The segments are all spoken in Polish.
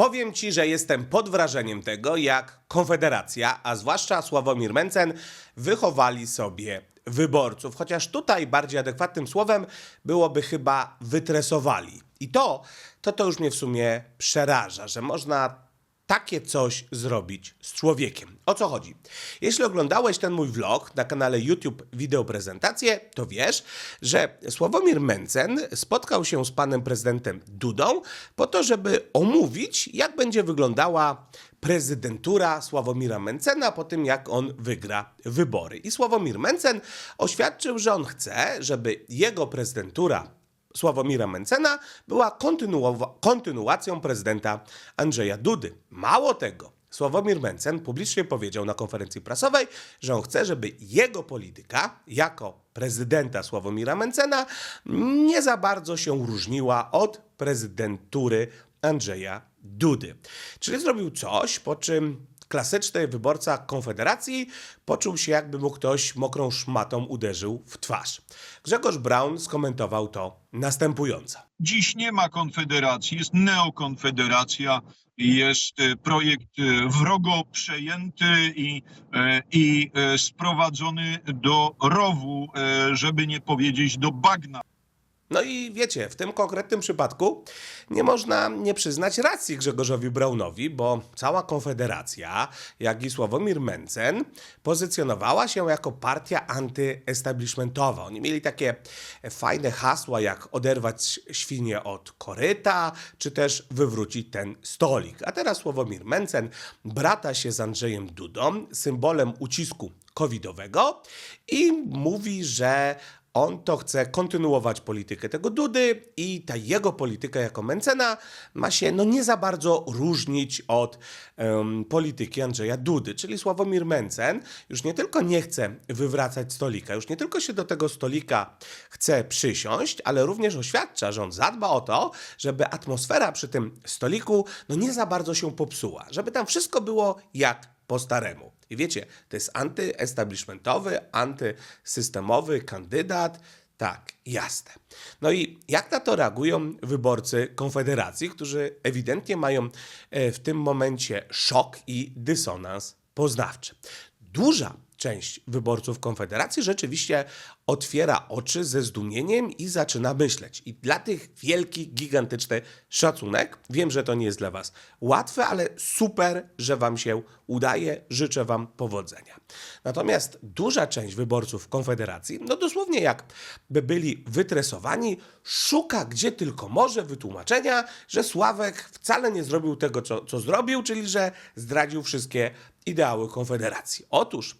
Powiem ci, że jestem pod wrażeniem tego, jak Konfederacja, a zwłaszcza Sławomir Mencen, wychowali sobie wyborców. Chociaż tutaj bardziej adekwatnym słowem byłoby chyba wytresowali. I to, to, to już mnie w sumie przeraża, że można takie coś zrobić z człowiekiem. O co chodzi? Jeśli oglądałeś ten mój vlog na kanale YouTube Wideo Prezentację, to wiesz, że Sławomir Mencen spotkał się z panem prezydentem Dudą po to, żeby omówić, jak będzie wyglądała prezydentura Sławomira Mencena po tym, jak on wygra wybory. I Sławomir Mencen oświadczył, że on chce, żeby jego prezydentura Sławomira Mencena była kontynuacją prezydenta Andrzeja Dudy. Mało tego, Sławomir Mencen publicznie powiedział na konferencji prasowej, że on chce, żeby jego polityka jako prezydenta Sławomira Mencena nie za bardzo się różniła od prezydentury Andrzeja Dudy. Czyli zrobił coś, po czym klasyczny wyborca Konfederacji poczuł się, jakby mu ktoś mokrą szmatą uderzył w twarz. Grzegorz Braun skomentował to następująco. Dziś nie ma konfederacji, jest neokonfederacja, jest e, projekt e, wrogo przejęty i, e, i sprowadzony do rowu, żeby nie powiedzieć do bagna. No i wiecie, w tym konkretnym przypadku nie można nie przyznać racji Grzegorzowi Braunowi, bo cała Konfederacja, jak i Sławomir Mencen, pozycjonowała się jako partia antyestablishmentowa. Oni mieli takie fajne hasła, jak oderwać świnie od koryta, czy też wywrócić ten stolik. A teraz Sławomir Mencen brata się z Andrzejem Dudą, symbolem ucisku covidowego i mówi, że on to chce kontynuować politykę tego Dudy i ta jego polityka jako Mencena ma się no nie za bardzo różnić od em, polityki Andrzeja Dudy. Czyli Sławomir Mencen już nie tylko nie chce wywracać stolika, już nie tylko się do tego stolika chce przysiąść, ale również oświadcza, że on zadba o to, żeby atmosfera przy tym stoliku no nie za bardzo się popsuła, żeby tam wszystko było jak po staremu. I wiecie, to jest antyestablishmentowy, antysystemowy kandydat. Tak, jasne. No i jak na to reagują wyborcy Konfederacji, którzy ewidentnie mają e, w tym momencie szok i dysonans poznawczy. Duża część wyborców Konfederacji rzeczywiście otwiera oczy ze zdumieniem i zaczyna myśleć. I dla tych wielki, gigantyczny szacunek. Wiem, że to nie jest dla Was łatwe, ale super, że Wam się udaje. Życzę Wam powodzenia. Natomiast duża część wyborców Konfederacji, no dosłownie jakby byli wytresowani, szuka gdzie tylko może wytłumaczenia, że Sławek wcale nie zrobił tego, co, co zrobił, czyli że zdradził wszystkie ideały Konfederacji. Otóż,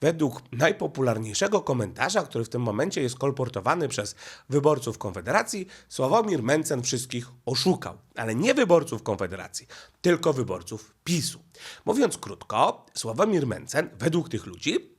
według najpopularniejszego komentarza, który w tym momencie jest kolportowany przez wyborców Konfederacji, Sławomir Mencen wszystkich oszukał. Ale nie wyborców Konfederacji, tylko wyborców PiSu. Mówiąc krótko, Sławomir Mencen, według tych ludzi,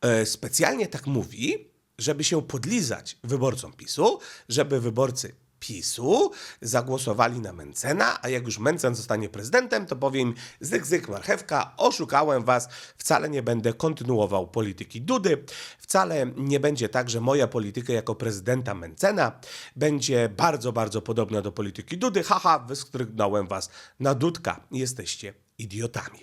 e, specjalnie tak mówi, żeby się podlizać wyborcom PiSu, żeby wyborcy PiSu zagłosowali na Mencena, a jak już Mencen zostanie prezydentem, to powiem zyk, zyk, marchewka, oszukałem was, wcale nie będę kontynuował polityki Dudy, wcale nie będzie tak, że moja polityka jako prezydenta Mencena będzie bardzo, bardzo podobna do polityki Dudy, haha, wystrzygnąłem was na Dudka, jesteście idiotami.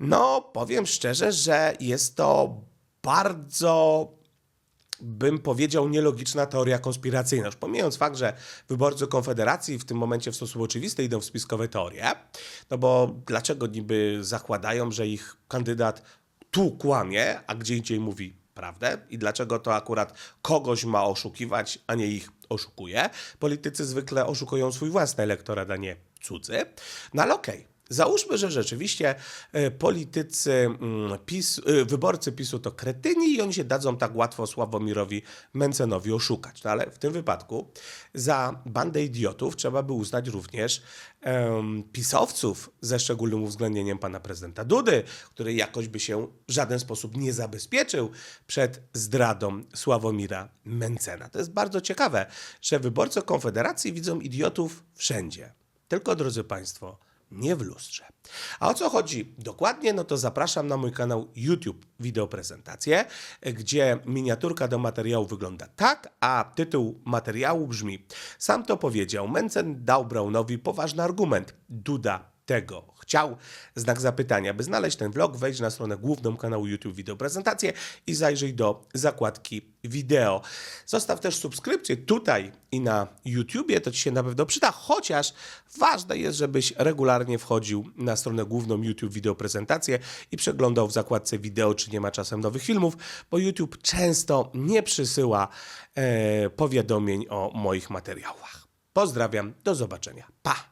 No, powiem szczerze, że jest to bardzo bym powiedział, nielogiczna teoria konspiracyjna. Już pomijając fakt, że wyborcy Konfederacji w tym momencie w sposób oczywisty idą w spiskowe teorie, no bo dlaczego niby zakładają, że ich kandydat tu kłamie, a gdzie indziej mówi prawdę i dlaczego to akurat kogoś ma oszukiwać, a nie ich oszukuje. Politycy zwykle oszukują swój własny elektorat, a nie cudzy. No ale okej. Załóżmy, że rzeczywiście e, politycy mm, PiS, e, wyborcy PiSu to kretyni i oni się dadzą tak łatwo Sławomirowi Mencenowi oszukać. No ale w tym wypadku za bandę idiotów trzeba by uznać również em, pisowców ze szczególnym uwzględnieniem pana prezydenta Dudy, który jakoś by się w żaden sposób nie zabezpieczył przed zdradą Sławomira Mencena. To jest bardzo ciekawe, że wyborcy Konfederacji widzą idiotów wszędzie. Tylko, drodzy Państwo, nie w lustrze. A o co chodzi dokładnie, no to zapraszam na mój kanał YouTube Wideoprezentację, gdzie miniaturka do materiału wygląda tak, a tytuł materiału brzmi Sam to powiedział, Mencen dał Brownowi poważny argument. Duda tego chciał. Znak zapytania. By znaleźć ten vlog, wejdź na stronę główną kanału YouTube Wideo Prezentacje i zajrzyj do zakładki wideo. Zostaw też subskrypcję tutaj i na YouTubie, to Ci się na pewno przyda, chociaż ważne jest, żebyś regularnie wchodził na stronę główną YouTube Wideo Prezentacje i przeglądał w zakładce wideo, czy nie ma czasem nowych filmów, bo YouTube często nie przysyła e, powiadomień o moich materiałach. Pozdrawiam, do zobaczenia. Pa!